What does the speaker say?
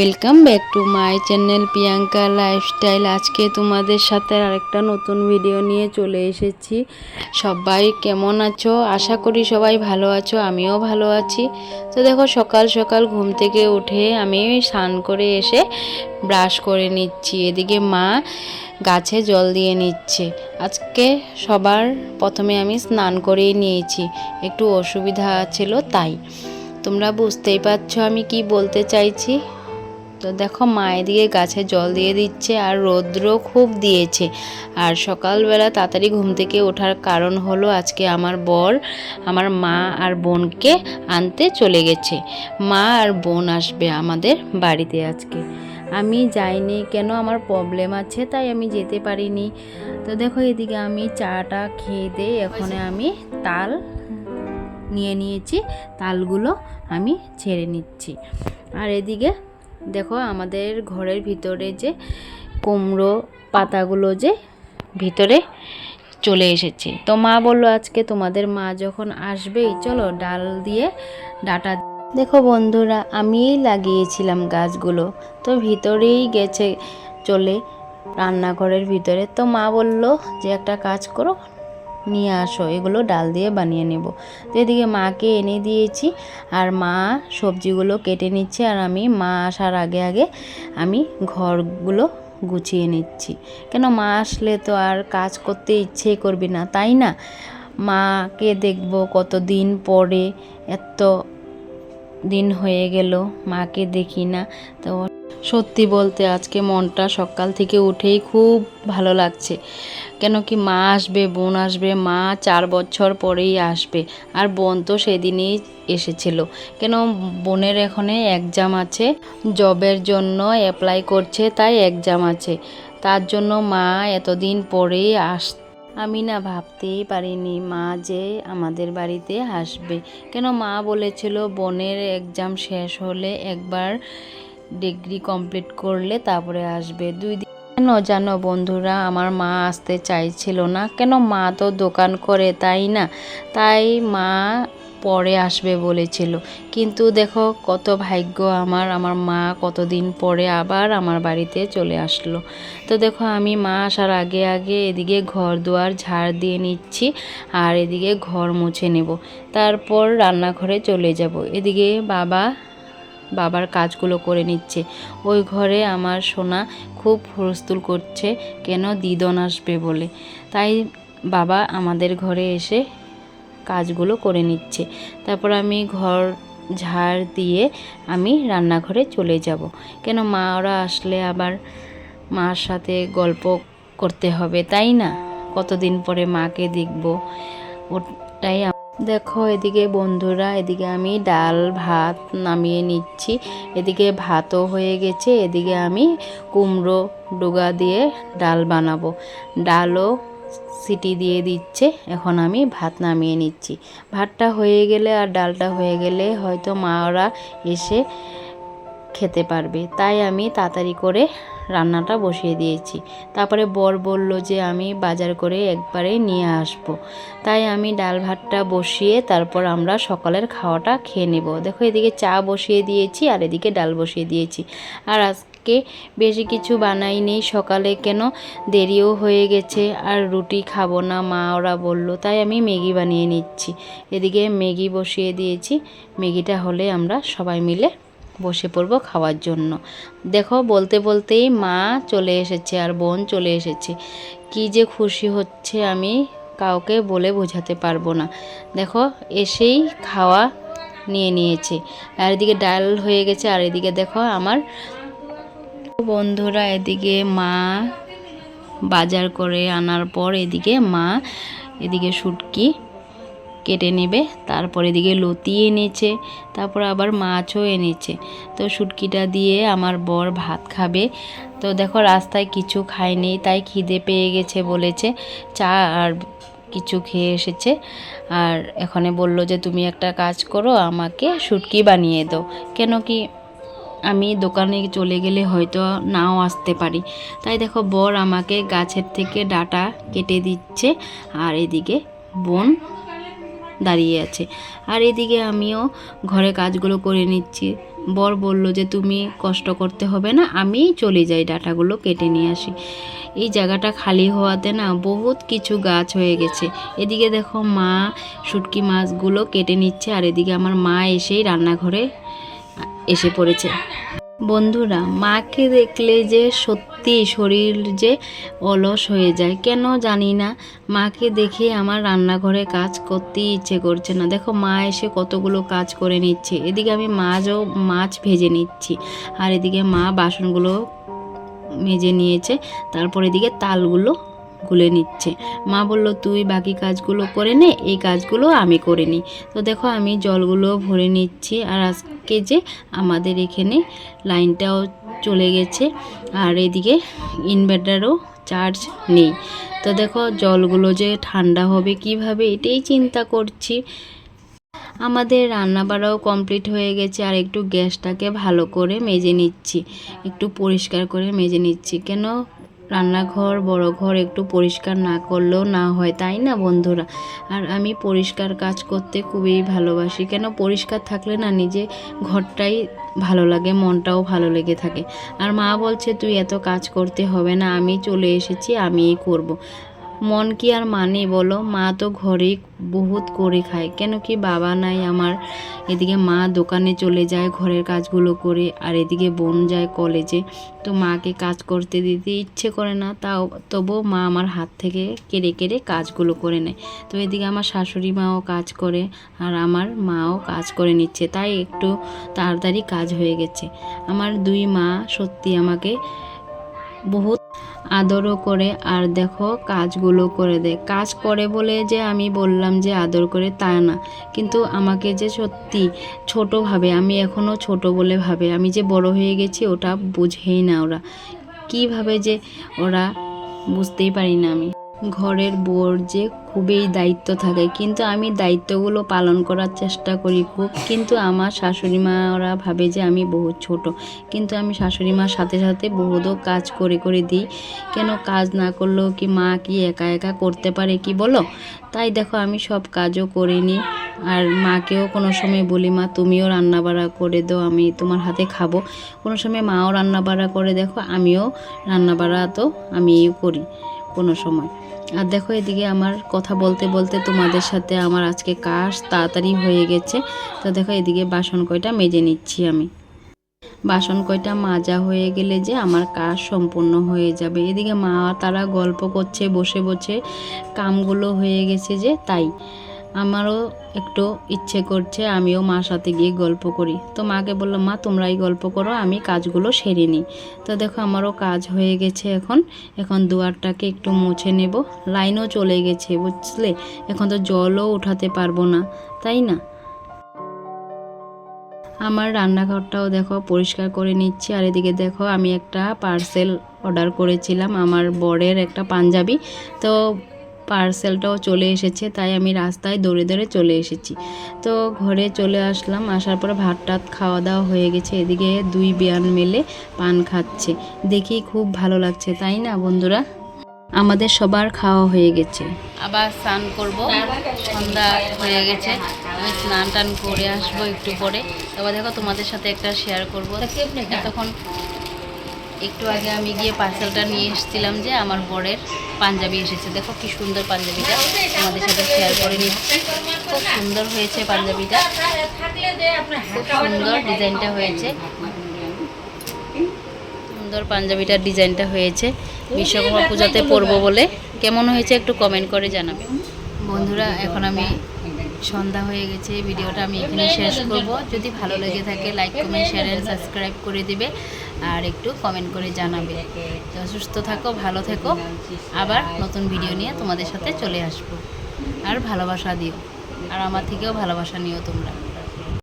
Welcome back to my channel Priyanka lifestyle. আজকে তোমাদের সাথে আরেকটা নতুন ভিডিও নিয়ে চলে এসেছি। সবাই কেমন আছো? আশা করি সবাই ভালো আছো, আমিও ভালো আছি। তো দেখো, সকাল সকাল ঘুম থেকে উঠে আমি স্নান করে এসে ব্রাশ করে নিচ্ছি। এদিকে মা গাছে জল দিয়ে নিচ্ছে। আজকে সবার প্রথমে আমি স্নান করেই নিয়েছি। একটু অসুবিধা ছিল, তাই। তোমরা বুঝতেই পারছ আমি কি বলতে চাইছি? তো দেখো মা এদিকে গাছে জল দিয়ে দিচ্ছে আর রৌদ্র খুব দিয়েছে। আর সকালবেলা তাড়াতাড়ি ঘুম থেকে ওঠার কারণ হলো আজকে আমার বর আমার মা আর বোনকে আনতে চলে গেছে। মা আর বোন আসবে আমাদের বাড়িতে আজকে। আমি যাইনি, কেন আমার প্রবলেম আছে তাই আমি যেতে পারিনি। তো দেখো এদিকে আমি চাটা খেয়ে দিয়ে এখন আমি তাল নিয়ে নিয়েছি, তালগুলো আমি ছেড়ে নিচ্ছি। আর এদিকে দেখো আমাদের ঘরের ভিতরে যে কুমড়ো পাতাগুলো যে ভিতরে চলে এসেছে। তো মা বলল আজকে তোমাদের মা যখন আসবেই, চলো ডাল দিয়ে ডাটা দেখো বন্ধুরা, আমিই লাগিয়েছিলাম গাছগুলো, তো ভিতরেই গেছে চলে রান্নাঘরের ভিতরে। তো মা বলল যে একটা কাজ করো নিয়ে আসো, এগুলো ডাল দিয়ে বানিয়ে নেব। তো এদিকে মাকে এনে দিয়েছি আর মা সবজিগুলো কেটে নিচ্ছে আর আমি মা আসার আগে আগে আমি ঘরগুলো গুছিয়ে নিচ্ছি। কেন মা আসলে তো আর কাজ করতে ইচ্ছে করবি না, তাই না? মাকে দেখব কতদিন পরে, এত দিন হয়ে গেল, মাকে দেখি না। তো সত্যি বলতে আজকে মনটা সকাল থেকে উঠেই খুব ভালো লাগছে। কেন কি মা আসবে, বোন আসবে, মা চার বছর পরেই আসবে। আর বোন তো সেদিনই এসেছিল। কেন বোনের এখানে এক্সাম আছে জবের জন্য অ্যাপ্লাই করছে, তাই এক্সাম আছে। তার জন্য মা এতদিন পরেই আস, আমি না ভাবতেই পারিনি মা যে আমাদের বাড়িতে আসবে। কেন মা বলেছিল বোনের এক্সাম শেষ হলে একবার ডিগ্রি কমপ্লিট করলে তারপরে আসবে। দুই দিন কেন জানো বন্ধুরা, আমার মা আসতে চাইছিল না। কেন মা তো দোকান করে, তাই না? তাই মা পরে আসবে বলেছিল। কিন্তু দেখো কত ভাগ্য আমার আমার মা কতদিন পরে আবার আমার বাড়িতে চলে আসলো। তো দেখো আমি মা আসার আগে আগে এদিকে ঘর দুয়ার ঝাড় দিয়ে নিচ্ছি আর এদিকে ঘর মুছে নেব। তারপর রান্নাঘরে চলে যাব। এদিকে বাবা বাবার কাজগুলো করে নিচ্ছে। ওই ঘরে আমার সোনা খুব হুলস্থুল করছে, কেন দিদন আসবে বলে। তাই বাবা আমাদের ঘরে এসে কাজগুলো করে নিচ্ছে। তারপর আমি ঘর ঝাড় দিয়ে আমি রান্নাঘরে চলে যাব। কেন মা, ওরা আসলে আবার মার সাথে গল্প করতে হবে, তাই না? কতদিন পরে মাকে দেখব? ওটাই দেখো, এদিকে বন্ধুরা, এদিকে আমি ডাল, ভাত নামিয়ে নিচ্ছি। এদিকে ভাতও হয়ে গেছে, এদিকে আমি কুমড়ো ডুগা দিয়ে ডাল বানাবো। ডালও সিটি দিয়ে দিচ্ছে, এখন আমি ভাত নামিয়ে নিচ্ছি। ভাতটা হয়ে গেলে আর ডালটা হয়ে গেলে হয়তো মা ওরা এসে খেতে পারবে। তাই আমি তাড়াতাড়ি করে রান্নাটা বসিয়ে দিয়েছি। তারপরে বর বলল যে, আমি বাজার করে একবারে নিয়ে আসব। তাই আমি ডাল ভাতটা বসিয়ে তারপর আমরা সকালের খাওয়াটা খেয়ে নেব। দেখো, এদিকে চা বসিয়ে দিয়েছি আর এদিকে ডাল বসিয়ে দিয়েছি। আর আজকে বেশি কিছু বানাইনি সকালে কেন দেরিও হয়ে গেছে আর রুটি খাব না, মা ওরা বলল। তাই আমি ম্যাগি বানিয়ে নিচ্ছি। এদিকে ম্যাগি বসিয়ে দিয়েছি। ম্যাগিটা হলে আমরা সবাই মিলে বসে পড়ব খাওয়ার জন্য। দেখো, বলতে বলতেই মা চলে এসেছে আর বোন চলে এসেছে। কি যে খুশি হচ্ছে আমি কাউকে বলে বোঝাতে পারব না। দেখো, এসেই খাওয়া নিয়ে নিয়েছে। আর এদিকে ডাল হয়ে গেছে, আর এদিকে দেখো আমার বন্ধুরা, এদিকে মা বাজার করে আনার পর এদিকে মা, এদিকে শুটকি কেটে নেবে, তারপর এদিকে লতি এনেছে, তারপর আবার মাছও এনেছে। তো শুটকিটা দিয়ে আমার বর ভাত খাবে। তো দেখো রাস্তায় কিছু খায়নি তাই খিদে পেয়ে গেছে বলেছে। চা আর কিছু খেয়ে এসেছে। আর এখানে বলল যে, তুমি একটা কাজ করো, আমাকে শুটকি বানিয়ে দাও। কেন কি আমি দোকানে চলে গেলে হয়তো নাও আসতে পারি। তাই দেখো বর আমাকে গাছের থেকে ডাটা কেটে দিচ্ছে। আর এদিকে বোন দাঁড়িয়ে আছে। আর এদিকে আমিও ঘরে কাজগুলো করে নিচ্ছি। বর বলল যে, তুমি কষ্ট করতে হবে না আমি চলে যাই, ডাটাগুলো কেটে নিয়ে আসি। এই জায়গাটা খালি হওয়াতে না বহুত কিছু গাছ হয়ে গেছে। এদিকে দেখো মা শুটকি মাছগুলো কেটে নিচ্ছে, আর এদিকে আমার মা এসেই রান্নাঘরে এসে পড়েছে। বন্ধুরা, মাকে দেখলে যে সত্যি শরীর যে অলস হয়ে যায়, কেন জানি না। মাকে দেখে আমার রান্নাঘরে কাজ করতে ইচ্ছে করছে না। দেখো, মা এসে কতগুলো কাজ করে নিচ্ছে। এদিকে আমি মাছও, মাছ ভেজে নিচ্ছি। আর এদিকে মা বাসনগুলো মেজে নিয়েছে। তারপর এদিকে তালগুলো গুলে নিচ্ছে। মা বলল, তুই বাকি কাজগুলো করে নে, এই কাজগুলো আমি করে নিই। তো দেখো, আমি জলগুলো ভরে নিচ্ছি আর আজকে যে আমাদের এখানে লাইনটাও চলে গেছে আর এদিকে ইনভার্টারও চার্জ নেই। তো দেখো, জলগুলো যে ঠান্ডা হবে কীভাবে এটাই চিন্তা করছি। আমাদের রান্না বাড়াও কমপ্লিট হয়ে গেছে আর একটু গ্যাসটাকে ভালো করে মেজে নিচ্ছি। একটু পরিষ্কার করে মেজে নিচ্ছি। কেন? রান্নাঘর, বড় ঘর একটু পরিষ্কার না করলেও না হয়, তাই না বন্ধুরা? আর আমি পরিষ্কার কাজ করতে খুবই ভালোবাসি। কেন পরিষ্কার থাকলে না নিজে ঘরটাই ভালো লাগে, মনটাও ভালো লেগে থাকে। আর মা বলছে, তুই এত কাজ করতে হবে না, আমি চলে এসেছি, আমিই করব। মন কি আর মানে বলো? মা তো ঘরে বহুত করে খায়। কেন কি বাবা নাই আমার? এদিকে মা দোকানে চলে যায়, ঘরের কাজগুলো করে, আর এদিকে বোন যায় কলেজে। তো মাকে কাজ করতে দিতে ইচ্ছে করে না, তাও তবুও মা আমার হাত থেকে কেড়ে কেড়ে কাজগুলো করে নেয়। তো এদিকে আমার শাশুড়ি মাও কাজ করে, আর আমার মাও কাজ করে নিচ্ছে। তাই একটু তাড়াতাড়ি কাজ হয়ে গেছে। আমার দুই মা সত্যি আমাকে বহুত আদরও করে আর দেখো কাজগুলো করে দেয় কাজ করে বলে যে আমি বললাম যে আদর করে তা না। কিন্তু আমাকে যে সত্যি ছোট ভাবে, আমি এখনও ছোট বলে ভাবে, আমি যে বড় হয়ে গেছি ওটা বুঝেই না ওরা। কীভাবে যে ওরা বুঝতেই পারি না আমি। ঘরের বোর যে খুবই দায়িত্ব থাকে। কিন্তু আমি দায়িত্বগুলো পালন করার চেষ্টা করি খুব। কিন্তু আমার শাশুড়ি মা ওরা ভাবে যে আমি বহুত ছোট। কিন্তু আমি শাশুড়ি মার সাথে সাথে বহুদও কাজ করে করে দিই। কেন কাজ না করলেও কি মা কি একা একা করতে পারে কি বলো? তাই দেখো আমি সব কাজও করে নিই আর মাকেও কোনো সময় বলি, মা, তুমিও রান্নাবাড়া করে দাও, আমি তোমার হাতে খাব। কোনো সময় মাও রান্না রান্নাবাড়া করে, দেখো আমিও রান্নাবাড়া তো আমিও করি কোনো সময়। আর দেখো এদিকে আমার কথা বলতে বলতে তোমাদের সাথে আমার আজকে কাজ তাড়াতাড়ি হয়ে গেছে। তো দেখো এদিকে বাসন কয়টা মেজে নিচ্ছি আমি। বাসন কয়টা মাজা হয়ে গেলে যে আমার কাজ সম্পূর্ণ হয়ে যাবে। এদিকে মা তারা গল্প করছে, বসে বসে কামগুলো হয়ে গেছে যে, তাই। আমারও একটু ইচ্ছে করছে, আমিও মার সাথে গিয়ে গল্প করি। তো মাকে বললাম, মা, তোমরাই গল্প করো, আমি কাজগুলো সেরে নিই। তো দেখো, আমারও কাজ হয়ে গেছে এখন। এখন দুয়ারটাকে একটু মুছে নেব। লাইনও চলে গেছে, বুঝলে? এখন তো জলও উঠাতে পারব না, তাই না? আমার রান্নাঘরটাও দেখো পরিষ্কার করে নিচ্ছি। আর এদিকে দেখো, আমি একটা পার্সেল অর্ডার করেছিলাম, আমার বরের একটা পাঞ্জাবি। তো পার্সেলটাও চলে এসেছে তাই আমি রাস্তায় দৌড়ে দৌড়ে চলে এসেছি। তো ঘরে চলে আসলাম আসার পরে ভাত টাত খাওয়া দাওয়া হয়ে গেছে এদিকে দুই বিয়ান মেলে পান খাচ্ছে। দেখি খুব ভালো লাগছে তাই না বন্ধুরা? আমাদের সবার খাওয়া হয়ে গেছে। আবার স্নান করব সন্ধ্যা হয়ে গেছে আমি স্নান টান করে আসব একটু পরে। তারপর দেখো তোমাদের সাথে একটা শেয়ার করব। তখন একটু আগে আমি গিয়ে পার্সেলটা নিয়ে এসেছিলাম যে আমার বরের পাঞ্জাবি এসেছে। দেখো কি সুন্দর পাঞ্জাবিটা আমাদের সাথে শেয়ার করে নিচ্ছি। খুব সুন্দর হয়েছে পাঞ্জাবিটা। খুব সুন্দর ডিজাইনটা হয়েছে। সুন্দর পাঞ্জাবিটার ডিজাইনটা হয়েছে। বিশ্বকর্মা পূজাতে পরবো বলে। কেমন হয়েছে একটু কমেন্ট করে জানাবে। বন্ধুরা, এখন আমি সন্ধ্যা হয়ে গেছে ভিডিওটা আমি এখানে শেষ করব। যদি ভালো লেগে থাকে like comment share and subscribe করে দিবে আর একটু কমেন্ট করে জানাবে। তো সুস্থ থাকো, ভালো থেকো। আবার নতুন ভিডিও নিয়ে তোমাদের সাথে চলে আসব। আর ভালোবাসা দিও। আর আমার থেকেও ভালোবাসা নিও তোমরা।